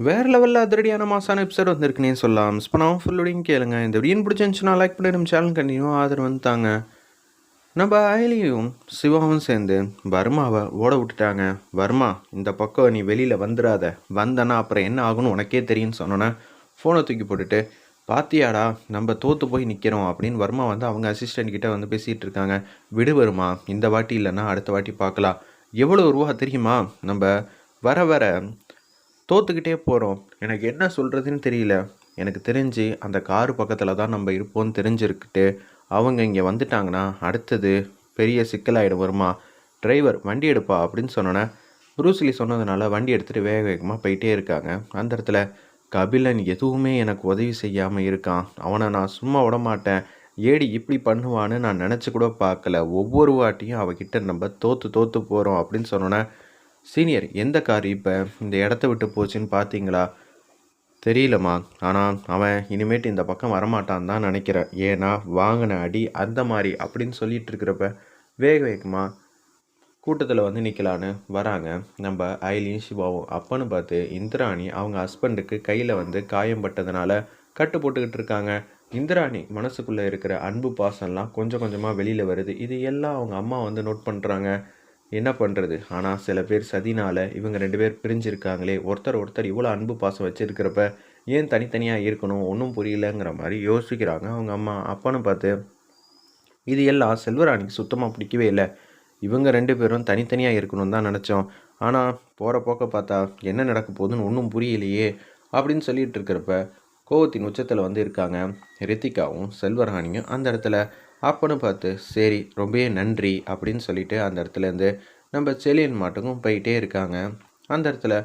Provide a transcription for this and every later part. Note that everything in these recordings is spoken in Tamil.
வேறு லெவலில் அதிரடியான மாசான எபிசோட் வந்திருக்குன்னே சொல்லலாம். மிஸ் பண்ணாமல் ஃபுல்லோடையும் கேளுங்க. இந்த வீடியோ பிடிச்சிருந்துச்சுன்னா லைக் பண்ணி நம்ம சேனல் கண்டினியூ ஆதரவு வந்துட்டாங்க. நம்ம அயலியும் சிவாவும் சேர்ந்து வர்மாவை ஓட விட்டுட்டாங்க. வர்மா இந்த பக்கம் நீ வெளியில் வந்துடாத. வந்தனா அப்புறம் என்ன ஆகும்னு உனக்கே தெரியும்னு சொன்னோன்னே ஃபோனை தூக்கி போட்டுட்டு பாத்தியாடா நம்ம தோற்று போய் நிற்கிறோம் அப்படின்னு வர்மா வந்து அவங்க அசிஸ்டண்ட் கிட்டே வந்து பேசிகிட்டு இருக்காங்க. விடு வருமா இந்த வாட்டி இல்லைன்னா அடுத்த வாட்டி பார்க்கலாம். எவ்வளோ ரூபா தெரியுமா? நம்ம வர வர தோத்துக்கிட்டே போகிறோம் எனக்கு என்ன சொல்கிறதுன்னு தெரியல. எனக்கு தெரிஞ்சு அந்த காரு பக்கத்தில் தான் நம்ம இருப்போம்னு தெரிஞ்சிருக்கிட்டு அவங்க இங்கே வந்துட்டாங்கன்னா அடுத்தது பெரிய சிக்கலாயிடும் வருமா? டிரைவர் வண்டி எடுப்பா அப்படின்னு சொன்னோன்னே ப்ரூஸ்லி சொன்னதுனால வண்டி எடுத்துகிட்டு வேக வேகமாக போயிட்டே இருக்காங்க. அந்த இடத்துல கபிலன் எதுவுமே எனக்கு உதவி செய்யாமல் இருக்கான். அவனை நான் சும்மா விட மாட்டேன். ஏடி இப்படி பண்ணுவான்னு நான் நினச்சி கூட பார்க்கல. ஒவ்வொரு வாட்டியும் அவகிட்ட நம்ம தோற்று தோற்று போகிறோம் அப்படின்னு சொன்னோன்னே சீனியர் எந்த கார் இப்போ இந்த இடத்த விட்டு போச்சுன்னு பார்த்தீங்களா தெரியலம்மா. ஆனால் அவன் இனிமேட்டு இந்த பக்கம் வரமாட்டான் தான் நினைக்கிறேன். ஏன்னா வாங்கின அடி அந்த மாதிரி அப்படின்னு சொல்லிட்டு இருக்கிறப்ப வேக வேகமாக கூட்டத்தில் வந்து நிற்கலான்னு வராங்க. நம்ம ஐலியும் சிவாவும். அப்பன்னு பார்த்து இந்திராணி அவங்க ஹஸ்பண்டுக்கு கையில் வந்து காயம் பட்டதுனால கட்டு போட்டுக்கிட்டு இருக்காங்க. இந்திராணி மனசுக்குள்ளே இருக்கிற அன்பு பாசம்லாம் கொஞ்சம் கொஞ்சமாக வெளியில் வருது. இது எல்லாம் அவங்க அம்மா வந்து நோட் பண்ணுறாங்க என்ன பண்ணுறது ஆனால் சில பேர் சதினால் இவங்க ரெண்டு பேர் பிரிஞ்சிருக்காங்களே. ஒருத்தர் ஒருத்தர் இவ்வளோ அன்பு பாசம் வச்சுருக்கிறப்ப ஏன் தனித்தனியாக இருக்கணும்? ஒன்றும் புரியலங்கிற மாதிரி யோசிக்கிறாங்க அவங்க அம்மா. அப்பன்னு பார்த்து இது எல்லாம் செல்வராணிக்கு சுத்தமாக பிடிக்கவே இல்லை. இவங்க ரெண்டு பேரும் தனித்தனியாக இருக்கணும் தான் நினச்சோம். ஆனால் போகிற போக்க பார்த்தா என்ன நடக்க போகுதுன்னு ஒன்றும் புரியலையே அப்படின்னு சொல்லிட்டு இருக்கிறப்ப கோவத்தின் உச்சத்தில் வந்து இருக்காங்க ரித்திகாவும் செல்வராணியும் அந்த இடத்துல. அப்போன்னு பார்த்து சரி ரொம்பவே நன்றி அப்படின்னு சொல்லிட்டு அந்த இடத்துலேருந்து நம்ம செலியன் மாட்டுக்கும் போயிட்டே இருக்காங்க. அந்த இடத்துல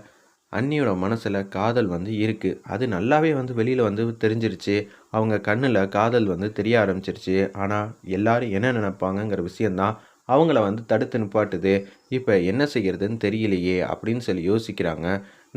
அண்ணியோட மனசில் காதல் வந்து இருக்குது அது நல்லாவே வந்து வெளியில் வந்து தெரிஞ்சிருச்சு. அவங்க கண்ணில் காதல் வந்து தெரிய ஆரம்பிச்சிருச்சு. ஆனால் எல்லாரும் என்ன நினைப்பாங்கங்கிற விஷயந்தான் அவங்கள வந்து தடுத்து நிப்பாட்டுது. இப்போ என்ன செய்கிறதுன்னு தெரியலையே அப்படின்னு சொல்லி யோசிக்கிறாங்க.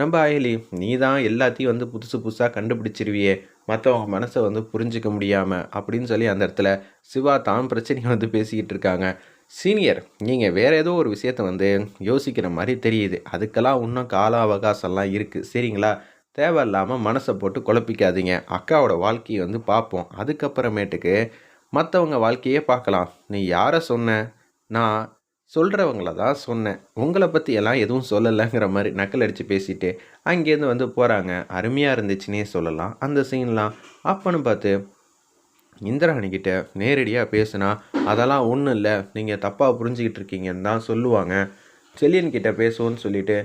நம்ம அயலி நீ தான் எல்லாத்தையும் வந்து புதுசு புதுசாக கண்டுபிடிச்சிருவியே மற்றவங்க மனசை வந்து புரிஞ்சிக்க முடியாமல் அப்படின்னு சொல்லி அந்த இடத்துல சிவா தான் பிரச்சனையை வந்து பேசிக்கிட்டு இருக்காங்க. சீனியர் நீங்கள் வேறு ஏதோ ஒரு விஷயத்த வந்து யோசிக்கிற மாதிரி தெரியுது. அதுக்கெல்லாம் இன்னும் கால அவகாசம்லாம் இருக்குது சரிங்களா? தேவையில்லாமல் மனசை போட்டு குழப்பிக்காதீங்க. அக்காவோட வாழ்க்கையை வந்து பார்ப்போம். அதுக்கப்புறமேட்டுக்கு மற்றவங்க வாழ்க்கையே பார்க்கலாம். நீ யாரை சொன்ன? நான் சொல்கிறவங்கள தான் சொன்னேன். உங்களை பற்றி எல்லாம் எதுவும் சொல்லலைங்கிற மாதிரி நக்கல் அடித்து பேசிட்டு அங்கேருந்து வந்து போகிறாங்க அருமையாக இருந்துச்சுன்னே சொல்லலாம். அந்த சீன்லாம் அப்பன்னு பார்த்து இந்திராணிக்கிட்ட நேரடியாக பேசுனா அதெல்லாம் ஒன்றும் இல்லை. நீங்கள் தப்பாக புரிஞ்சுக்கிட்டு இருக்கீங்கன்னு தான் சொல்லுவாங்க. செலியன்கிட்ட பேசுவோன்னு சொல்லிட்டு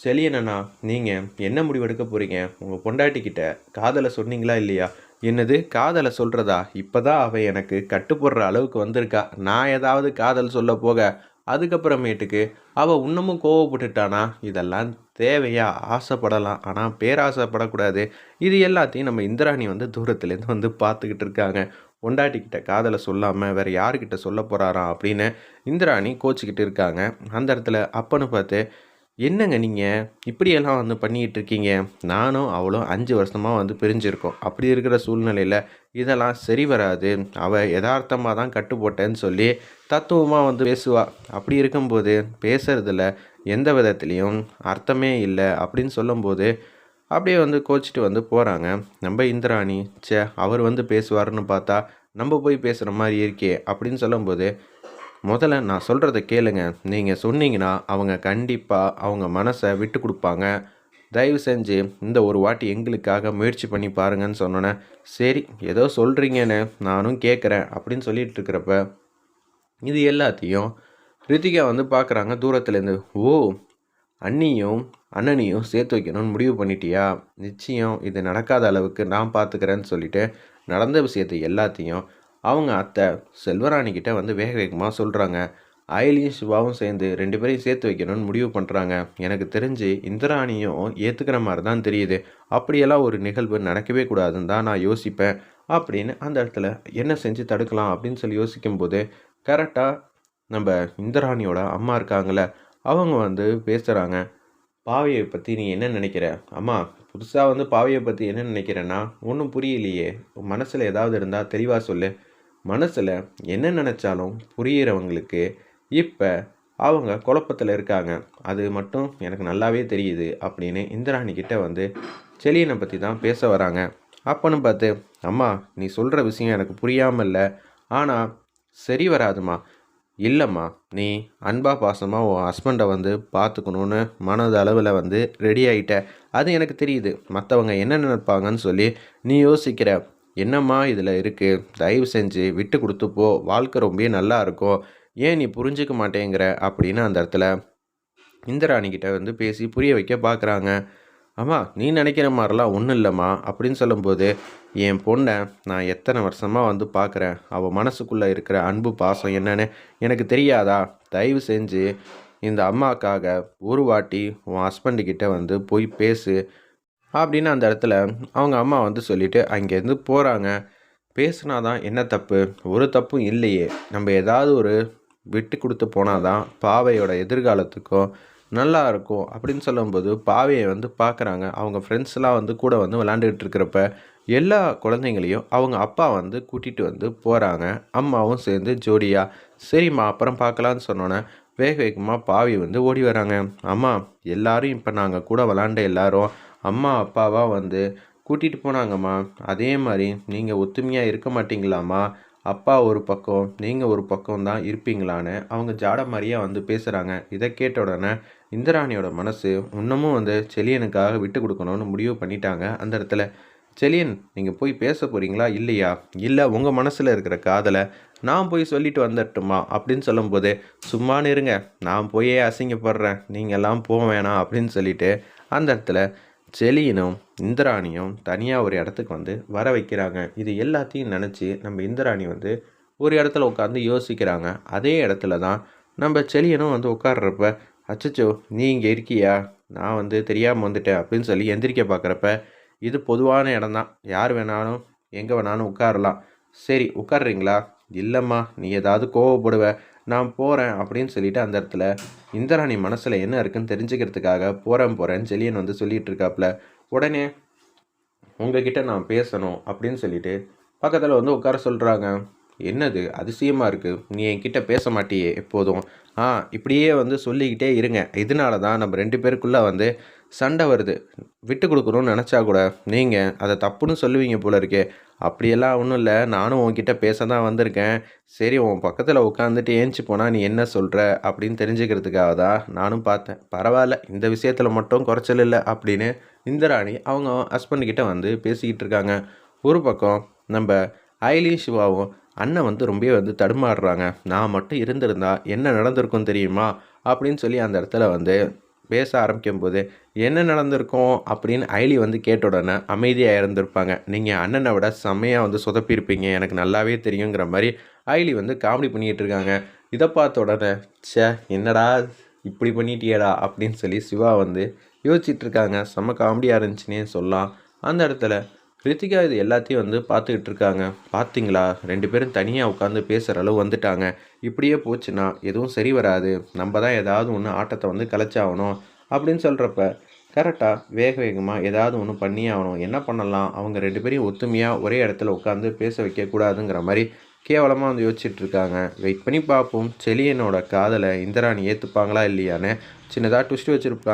செலியனண்ணா நீங்கள் என்ன முடிவு எடுக்க போகிறீங்க உங்கள் பொண்டாட்டிக்கிட்ட காதலை சொன்னீங்களா இல்லையா? என்னது காதலை சொல்கிறதா இப்போ தான் அவள் எனக்கு கட்டுப்படுற அளவுக்கு வந்திருக்கா. நான் ஏதாவது காதல் சொல்ல போக அதுக்கப்புறமேட்டுக்கு அவள் இன்னமும் கோவப்பட்டுட்டானா? இதெல்லாம் தேவையா? ஆசைப்படலாம். ஆனால் பேராசைப்படக்கூடாது. இது எல்லாத்தையும் நம்ம இந்திராணி வந்து தூரத்துலேருந்து வந்து பார்த்துக்கிட்டு இருக்காங்க. பொண்டாட்டிக்கிட்ட காதலை சொல்லாமல் வேறு யாருக்கிட்ட சொல்ல போகிறாராம் அப்படின்னு இந்திராணி கோச்சிக்கிட்டு இருக்காங்க. அந்த இடத்துல அப்பன்னு பார்த்து என்னங்க நீங்கள் இப்படியெல்லாம் வந்து பண்ணிக்கிட்டு இருக்கீங்க நானும் அவளும் அஞ்சு வருஷமாக வந்து பிரிஞ்சிருக்கோம். அப்படி இருக்கிற சூழ்நிலையில் இதெல்லாம் சரி வராது. அவள் யதார்த்தமாக தான் கட்டு போட்டேன்னு சொல்லி தத்துவமாக வந்து பேசுவாள் அப்படி இருக்கும்போது பேசுகிறதுல எந்த விதத்துலேயும் அர்த்தமே இல்லை அப்படின்னு சொல்லும்போது அப்படியே வந்து கோச்சிட்டு வந்து போகிறாங்க நம்ம இந்திராணி சே அவர் வந்து பேசுவார்னு பார்த்தா நம்ம போய் பேசுகிற மாதிரி இருக்கே அப்படின்னு சொல்லும்போது முதல்ல நான் சொல்கிறத கேளுங்க. நீங்கள் சொன்னீங்கன்னா அவங்க கண்டிப்பாக அவங்க மனசை விட்டு கொடுப்பாங்க. தயவு செஞ்சு இந்த ஒரு வாட்டி எங்களுக்காக முயற்சி பண்ணி பாருங்கன்னு சொன்னோன்னே சரி ஏதோ சொல்கிறீங்கன்னு நானும் கேட்குறேன் அப்படின்னு சொல்லிட்டு இருக்கிறப்ப இது எல்லாத்தையும் ரித்திகா வந்து பார்க்குறாங்க தூரத்துலேருந்து. ஓ அண்ணியும் அண்ணனையும் சேர்த்து வைக்கணும்னு முடிவு பண்ணிட்டியா? நிச்சயம் இது நடக்காத அளவுக்கு நான் பார்த்துக்கிறேன்னு சொல்லிட்டு நடந்த விஷயத்தை எல்லாத்தையும் அவங்க அத்தை செல்வராணிக்கிட்ட வந்து வேக வேகமாக சொல்கிறாங்க அயலியும் சிவாவும் சேர்ந்து ரெண்டு பேரையும் சேர்த்து வைக்கணும்னு முடிவு பண்ணுறாங்க எனக்கு தெரிஞ்சு இந்திராணியும் ஏற்றுக்கிற மாதிரி தான் தெரியுது. அப்படியெல்லாம் ஒரு நிகழ்வு நடக்கவே கூடாதுன்னு தான் நான் யோசிப்பேன். அப்படின்னு அந்த இடத்துல என்ன செஞ்சு தடுக்கலாம் அப்படின்னு சொல்லி யோசிக்கும்போது கரெக்டாக நம்ம இந்திராணியோட அம்மா இருக்காங்கள அவங்க வந்து பேசுகிறாங்க பாவையை பற்றி நீ என்ன நினைக்கிற? அம்மா புதுசாக வந்து பாவையை பற்றி என்ன நினைக்கிறேன்னா ஒன்றும் புரியலையே. மனசில் ஏதாவது இருந்தால் தெளிவாக சொல்லு. மனசில் என்ன நினச்சாலும் புரியிறவங்களுக்கு இப்போ அவங்க குழப்பத்தில் இருக்காங்க. அது மட்டும் எனக்கு நல்லாவே தெரியுது அப்படின்னு இந்திராணி கிட்ட வந்து செலியனை பற்றி தான் பேச வராங்க. அப்பன்னு பார்த்து அம்மா நீ சொல்கிற விஷயம் எனக்கு புரியாமல் இல்லை ஆனால் சரி வராதுமா இல்லைம்மா நீ அன்பா பாசமாக உன் ஹஸ்பண்டை வந்து பார்த்துக்கணுன்னு மனது அளவில் வந்து ரெடி ஆகிட்ட அது எனக்கு தெரியுது. மற்றவங்க என்ன நினைப்பாங்கன்னு சொல்லி நீ யோசிக்கிற என்னம்மா இதில் இருக்குது தயவு செஞ்சு விட்டு கொடுத்து போ. வாழ்க்கை ரொம்ப நல்லா இருக்கும். ஏன் நீ புரிஞ்சுக்க மாட்டேங்கிற? அப்படின்னு அந்த இடத்துல இந்திராணிக்கிட்ட வந்து பேசி புரிய வைக்க பார்க்குறாங்க அம்மா நீ நினைக்கிற மாதிரிலாம் ஒன்றும் இல்லைம்மா. அப்படின்னு சொல்லும்போது என் பொண்ணை நான் எத்தனை வருஷமாக வந்து பார்க்குறேன் அவள் மனசுக்குள்ளே இருக்கிற அன்பு பாசம் என்னன்னு எனக்கு தெரியாதா? தயவு செஞ்சு இந்த அம்மாக்காக ஒரு வாட்டி உன் ஹஸ்பண்டுக்கிட்ட வந்து போய் பேசு. அப்படின்னு அந்த இடத்துல அவங்க அம்மா வந்து சொல்லிவிட்டு அங்கேருந்து போகிறாங்க பேசுனா தான் என்ன தப்பு? ஒரு தப்பும் இல்லையே. நம்ம ஏதாவது ஒரு விட்டு கொடுத்து போனால் தான் பாவையோட எதிர்காலத்துக்கும் நல்லா இருக்கும். அப்படின்னு சொல்லும்போது பாவையை வந்து பார்க்குறாங்க. அவங்க ஃப்ரெண்ட்ஸ்லாம் வந்து கூட வந்து விளாண்டுக்கிட்டு இருக்கிறப்ப எல்லா குழந்தைங்களையும் அவங்க அப்பா வந்து கூட்டிகிட்டு வந்து போகிறாங்க அம்மாவும் சேர்ந்து ஜோடியாக சரிம்மா அப்புறம் பார்க்கலான்னு சொன்னோன்னே வேக வேகமாக பாவி வந்து ஓடி வராங்க. அம்மா எல்லாரும் இப்போ நாங்கள் கூட விளாண்ட எல்லாரும் அம்மா அப்பாவாக வந்து கூட்டிகிட்டு போனாங்கம்மா. அதே மாதிரி நீங்கள் ஒத்துமையாக இருக்க மாட்டீங்களாம்மா. அப்பா ஒரு பக்கம் நீங்கள் ஒரு பக்கம் தான் இருப்பீங்களான்னு அவங்க ஜாட மாதிரியாக வந்து பேசுகிறாங்க இதை கேட்ட உடனே இந்திராணியோட மனசு இன்னமும் வந்து செலியனுக்காக விட்டு கொடுக்கணும்னு முடிவு பண்ணிட்டாங்க அந்த இடத்துல. செலியன் நீங்கள் போய் பேச போகிறீங்களா இல்லையா? இல்லை உங்கள் மனசில் இருக்கிற காதலை நான் போய் சொல்லிட்டு வந்துட்டுமா அப்படின்னு சொல்லும்போது சும்மானு இருங்க. நான் போயே அசிங்கப்படுறேன். நீங்கள்லாம் போக வேணாம். அப்படின்னு சொல்லிட்டு அந்த இடத்துல செலியனும் இந்திராணியும் தனியாக ஒரு இடத்துக்கு வந்து வர வைக்கிறாங்க. இது எல்லாத்தையும் நினச்சி நம்ம இந்திராணி வந்து ஒரு இடத்துல உட்காந்து யோசிக்கிறாங்க. அதே இடத்துல தான் நம்ம செலியனும் வந்து உட்கார்றப்ப அச்சச்சோ நீ இங்கே இருக்கியா? நான் வந்து தெரியாமல் வந்துட்டேன் அப்படின்னு சொல்லி எந்திரிக்க பார்க்குறப்ப இது பொதுவான இடம் தான் யார் வேணாலும் எங்கே வேணாலும் உட்காரலாம். சரி உட்கார்றீங்களா? இல்லைம்மா நீ ஏதாவது கோவப்படுவ நான் போகிறேன் அப்படின்னு சொல்லிட்டு அந்த இடத்துல இந்திராணி மனசில் என்ன இருக்குன்னு தெரிஞ்சுக்கிறதுக்காக போகிறேன் போகிறேன்னு செலியன் வந்து சொல்லிட்டு இருக்காப்புல உடனே உங்ககிட்ட நான் பேசணும் அப்படின்னு சொல்லிட்டு பக்கத்தில் வந்து உட்கார சொல்கிறாங்க என்னது? அதிசயமாக இருக்குது நீ என்கிட்ட பேச மாட்டியே எப்போதும். ஆ இப்படியே வந்து சொல்லிக்கிட்டே இருங்க. இதனால தான் நம்ம ரெண்டு பேருக்குள்ளே வந்து சண்டை வருது. விட்டு கொடுக்கணும்னு நினச்சா கூட நீங்கள் அதை தப்புன்னு சொல்லுவீங்க போல இருக்கே. அப்படியெல்லாம் ஒன்றும் இல்லை. நானும் உன்கிட்ட பேச தான் வந்திருக்கேன். சரி உன் பக்கத்தில் உட்காந்துட்டு ஏஞ்சி போனால் நீ என்ன சொல்கிற அப்படின்னு தெரிஞ்சுக்கிறதுக்காக தான் நானும் பார்த்தேன். பரவாயில்ல இந்த விஷயத்தில் மட்டும் குறைச்சல் இல்லை அப்படின்னு இந்திராணி அவங்க ஹஸ்பண்ட்கிட்ட வந்து பேசிக்கிட்டு இருக்காங்க. ஒரு பக்கம் நம்ம ஐலி சிவாவும் அண்ணன் வந்து ரொம்பவே வந்து தடுமாறுறாங்க. நான் மட்டும் இருந்திருந்தா என்ன நடந்திருக்கும் தெரியுமா அப்படின்னு சொல்லி அந்த இடத்துல வந்து பேச ஆரம்பிக்கும்போது என்ன நடந்திருக்கும்? அப்படின்னு ஐலி வந்து கேட்ட உடனே அமைதியாக இருந்திருப்பாங்க. நீங்கள் அண்ணனை விட செம்மையாக வந்து சொதப்பியிருப்பீங்க. எனக்கு நல்லாவே தெரியுங்கிற மாதிரி ஐலி வந்து காமெடி பண்ணிகிட்டு இருக்காங்க. இதை பார்த்த உடனே ச்சே என்னடா இப்படி பண்ணிட்டியடா? அப்படின்னு சொல்லி சிவா வந்து யோசிச்சுட்டு இருக்காங்க. செம்ம காமெடியாக இருந்துச்சுன்னே சொல்லலாம். அந்த இடத்துல ரித்திகா இது எல்லாத்தையும் வந்து பார்த்துக்கிட்டு இருக்காங்க. பார்த்தீங்களா? ரெண்டு பேரும் தனியாக உட்காந்து பேசுகிற அளவு வந்துட்டாங்க. இப்படியே போச்சுன்னா எதுவும் சரி வராது. நம்ம தான் ஏதாவது ஒன்று ஆட்டத்தை வந்து கலைச்சாகணும் அப்படின்னு சொல்கிறப்ப கரெக்டாக வேக வேகமாக ஏதாவது ஒன்று பண்ணியே ஆகணும். என்ன பண்ணலாம்? அவங்க ரெண்டு பேரையும் ஒத்துமையாக ஒரே இடத்துல உட்காந்து பேச வைக்கக்கூடாதுங்கிற மாதிரி கேவலமாக வந்து யோசிச்சுட்ருக்காங்க வெயிட் பண்ணி பார்ப்போம். செலியனோட காதலை இந்திராணி ஏற்றுப்பாங்களா இல்லையான்னு சின்னதாக ட்விஸ்ட் வச்சுருப்பாங்க.